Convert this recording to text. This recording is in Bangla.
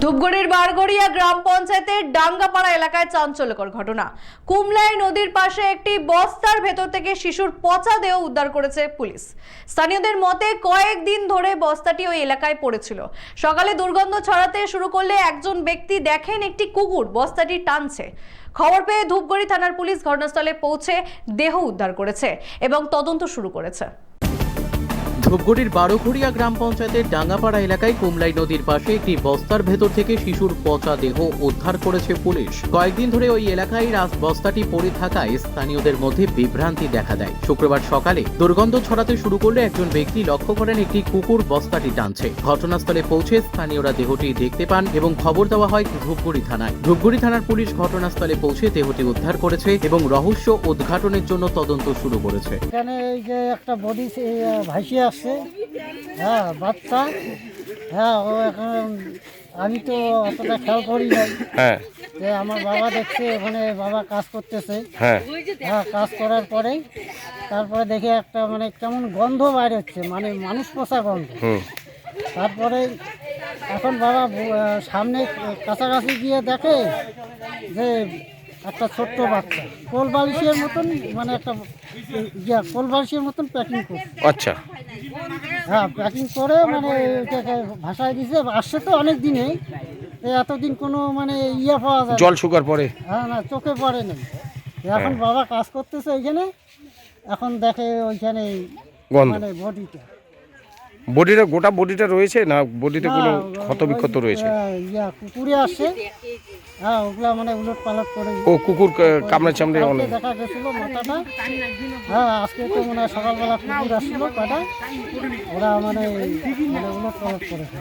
ধূপগুড়ির বারগড়িয়া গ্রাম পঞ্চায়েতের ডাঙ্গাপাড়া এলাকায় চাঞ্চল্যকর ঘটনা। কুমলাই নদীর পাশে একটি বস্তার ভেতর থেকে শিশুর পচা দেহ উদ্ধার করেছে পুলিশ। স্থানীয়দের মতে কয়েকদিন ধরে বস্তাটি ওই এলাকায় পড়েছিল। সকালে দুর্গন্ধ ছড়াতে শুরু করলে একজন ব্যক্তি দেখেন একটি কুকুর বস্তাটি টানছে। খবর পেয়ে ধূপগুড়ি থানার পুলিশ ঘটনাস্থলে পৌঁছে দেহ উদ্ধার করেছে এবং তদন্ত শুরু করেছে। ধূপগুড়ির বারোঘড়িয়া গ্রাম পঞ্চায়েতের ডাঙ্গাপাড়া এলাকায় কুমলাই নদীর পাশে একটি বস্তার ভেতর থেকে শিশুর পচা দেহ উদ্ধার করেছে পুলিশ। কয়েকদিন ধরে ওই এলাকায় রাজ বস্তাটি পড়ে থাকায় স্থানীয়দের মধ্যে বিভ্রান্তি দেখা দেয়। শুক্রবার সকালে দুর্গন্ধ ছড়াতে শুরু করলে একজন ব্যক্তি লক্ষ্য করেন একটি কুকুর বস্তাটি টানছে। ঘটনাস্থলে পৌঁছে স্থানীয়রা দেহটি দেখতে পান এবং খবর দেওয়া হয় ধূপগুড়ি থানায়। ধূপগুড়ি থানার পুলিশ ঘটনাস্থলে পৌঁছে দেহটি উদ্ধার করেছে এবং রহস্য উদ্ঘাটনের জন্য তদন্ত শুরু করেছে। এখানে একটা বডি ভাসিয়ে আসছে হ্যাঁ বাচ্চা। হ্যাঁ ও এখন আমি তো অতটা খেয়াল করি নাই। হ্যাঁ। যে আমার বাবা দেখছে ওখানে বাবা কাজ করতেছে। হ্যাঁ। হ্যাঁ কাজ করার পরেই। তারপরে দেখে একটা মানে কেমন গন্ধ বাইরে হচ্ছে মানে মানুষ পোষা গন্ধ। তারপরে এখন বাবা সামনে কাছাকাছি গিয়ে দেখে যে একটা ছোট্ট বাচ্চা। কোল বালিশের মতন মানে একটা ইয়া কোল বালিশের মতন প্যাকিং করছে। আচ্ছা। হ্যাঁ প্যাকিং করে মানে এটাকে ভাষায় দিছে। আসছে তো অনেক দিনে। এতদিন কোনো মানে ইয়ে পাওয়া যায় জল শুকার পরে। হ্যাঁ না চোখে পড়ে নাই। এখন বাবা কাজ করতেছে ওইখানে। এখন দেখে ওইখানে মানে বডিটা বডিটা গোটা বডিটা রয়েছে না বডিতে কোনো ক্ষত বিক্ষত রয়েছে? কুকুরে আসছে হ্যাঁ ওগুলা মানে উলট পালট করে। ও কুকুর কামড়ে চামড়ে অনেক। দেখা গেছিল মাথাটা। হ্যাঁ আজকে তো মানে সকালবেলা কুকুর আসছিল কটা ওরা মানে মানে উলট পালট করেছে।